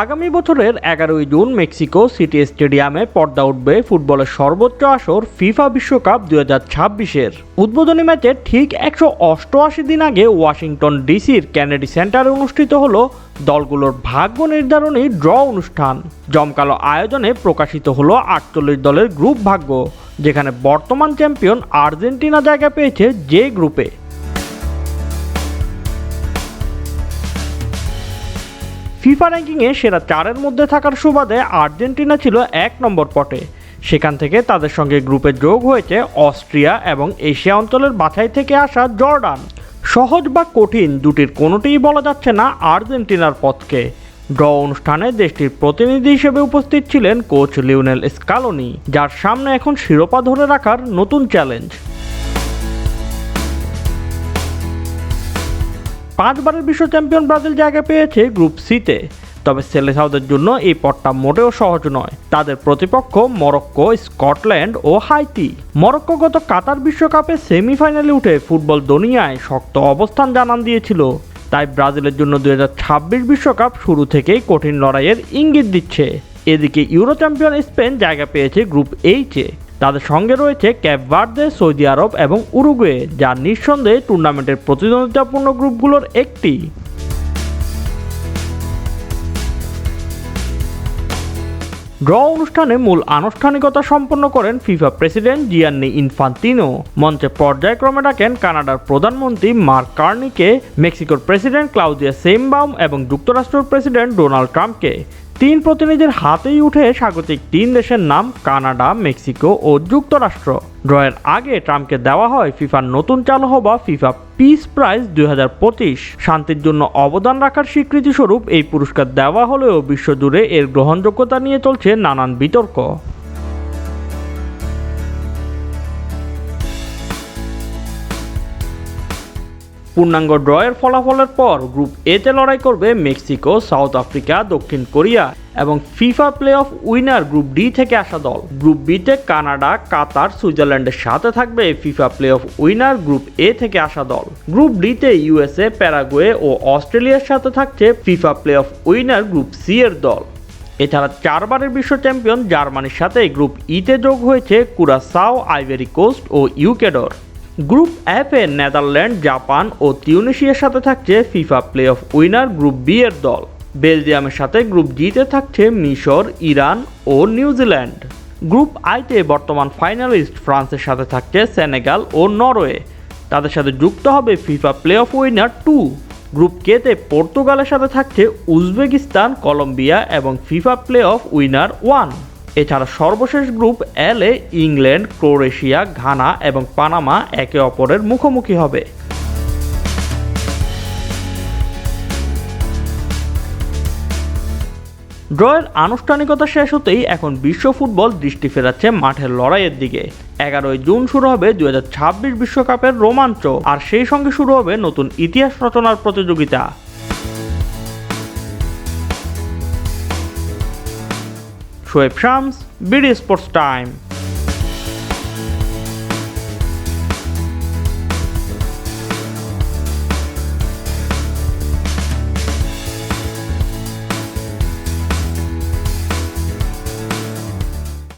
আগামী বছরের এগারোই জুন মেক্সিকো সিটি স্টেডিয়ামে পর্দা উঠবে ফুটবলের সর্বোচ্চ আসর ফিফা বিশ্বকাপ দুই হাজার ছাব্বিশের। উদ্বোধনী ম্যাচে ঠিক একশো অষ্টআশি দিন আগে ওয়াশিংটন ডিসির ক্যানেডি সেন্টারে অনুষ্ঠিত হল দলগুলোর ভাগ্য নির্ধারণী ড্র অনুষ্ঠান। জমকালো আয়োজনে প্রকাশিত হলো আটচল্লিশ দলের গ্রুপ ভাগ্য, যেখানে বর্তমান চ্যাম্পিয়ন আর্জেন্টিনা জায়গা পেয়েছে যে গ্রুপে। ফিফা র্যাঙ্কিংয়ে সেরা চারের মধ্যে থাকার সুবাদে আর্জেন্টিনা ছিল এক নম্বর পটে। সেখান থেকে তাদের সঙ্গে গ্রুপে যোগ হয়েছে অস্ট্রিয়া এবং এশিয়া অঞ্চলের বাছাই থেকে আসা জর্ডান। সহজ বা কঠিন দুটির কোনোটিই বলা যাচ্ছে না আর্জেন্টিনার পথকে। ড্র অনুষ্ঠানে দেশটির প্রতিনিধি হিসেবে উপস্থিত ছিলেন কোচ লিওনেল স্কালোনি, যার সামনে এখন শিরোপা ধরে রাখার নতুন চ্যালেঞ্জ। পাঁচবারের বিশ্ব চ্যাম্পিয়ন ব্রাজিল জায়গা পেয়েছে গ্রুপ সিতে। তবে সেলেসাউদের জন্য এই পথটা মোটেও সহজ নয়। তাদের প্রতিপক্ষ মরক্কো, স্কটল্যান্ড ও হাইতি। মরক্কো গত কাতার বিশ্বকাপে সেমিফাইনালে উঠে ফুটবল দুনিয়ায় শক্ত অবস্থান জানান দিয়েছিল। তাই ব্রাজিলের জন্য দুই বিশ্বকাপ শুরু থেকেই কঠিন লড়াইয়ের ইঙ্গিত দিচ্ছে। এদিকে ইউরো চ্যাম্পিয়ন স্পেন জায়গা পেয়েছে গ্রুপ এইচে। তাদের সঙ্গে রয়েছে ক্যাপভার্দে সৌদি আরব এবং উরুগুয়ে, যা নিঃসন্দেহে টুর্নামেন্টের প্রতিদ্বন্দ্বিতাপূর্ণ গ্রুপগুলোর একটি। ড্র অনুষ্ঠানে মূল আনুষ্ঠানিকতা সম্পন্ন করেন ফিফা প্রেসিডেন্ট জিয়ান্নি ইনফান্তিনো। মঞ্চে পর্যায়ক্রমে ডাকেন কানাডার প্রধানমন্ত্রী মার্ক কার্নিকে, মেক্সিকোর প্রেসিডেন্ট ক্লাউদিয়া সেমবাউম এবং যুক্তরাষ্ট্রের প্রেসিডেন্ট ডোনাল্ড ট্রাম্পকে। তিন প্রতিনিধির হাতেই উঠে স্বাগতিক তিন দেশের নাম কানাডা, মেক্সিকো ও যুক্তরাষ্ট্র। ড্রয়ের আগে ট্রাম্পকে দেওয়া হয় ফিফার নতুন চালু হওয়া ফিফা পিস প্রাইজ দুই হাজার পঁচিশ। শান্তির জন্য অবদান রাখার স্বীকৃতিস্বরূপ এই পুরস্কার দেওয়া হলেও বিশ্বজুড়ে এর গ্রহণযোগ্যতা নিয়ে চলছে নানান বিতর্ক। পূর্ণাঙ্গ ড্রয়ের ফলাফলের পর গ্রুপ এতে লড়াই করবে মেক্সিকো, সাউথ আফ্রিকা, দক্ষিণ কোরিয়া এবং FIFA play off winner group D থেকে আসা দল। গ্রুপ বিতে কানাডা, কাতার, সুইজারল্যান্ডের সাথে থাকবে FIFA play off winner group A থেকে আসা দল। গ্রুপ ডিতে ইউএসএ, প্যারাগুয়ে ও অস্ট্রেলিয়ার সাথে থাকছে FIFA play off winner group C এর দল। এছাড়া চারবারের বিশ্ব চ্যাম্পিয়ন জার্মানির সাথে গ্রুপ ইতে যোগ হয়েছে Curacao, Ivory Coast O Ecuador. Group A Netherland, Japan ও তিউনিশিয়ার সাথে থাকছে FIFA play off winner group B এর দল। বেলজিয়ামের সাথে গ্রুপ জিতে থাকছে মিশর, ইরান ও নিউজিল্যান্ড গ্রুপ আইতে বর্তমান ফাইনালিস্ট ফ্রান্সের সাথে থাকছে সেনেগাল ও নরওয়ে। তাদের সাথে যুক্ত হবে FIFA play off winner two. Group কেতে পর্তুগালের সাথে থাকছে উজবেকিস্তান, কলম্বিয়া এবং FIFA play off winner one. এছাড়া সর্বশেষ গ্রুপ এল এ ইংল্যান্ড, ক্রোয়েশিয়া, ঘানা এবং পানামা একে অপরের মুখোমুখি হবে। ড্রয়ের আনুষ্ঠানিকতা শেষ হতেই এখন বিশ্ব ফুটবল দৃষ্টি ফেরাচ্ছে মাঠের লড়াইয়ের দিকে। এগারোই জুন শুরু হবে দুই বিশ্বকাপের রোমাঞ্চ, আর সেই সঙ্গে শুরু হবে নতুন ইতিহাস রচনার প্রতিযোগিতা। Shoaib Shams BD sports time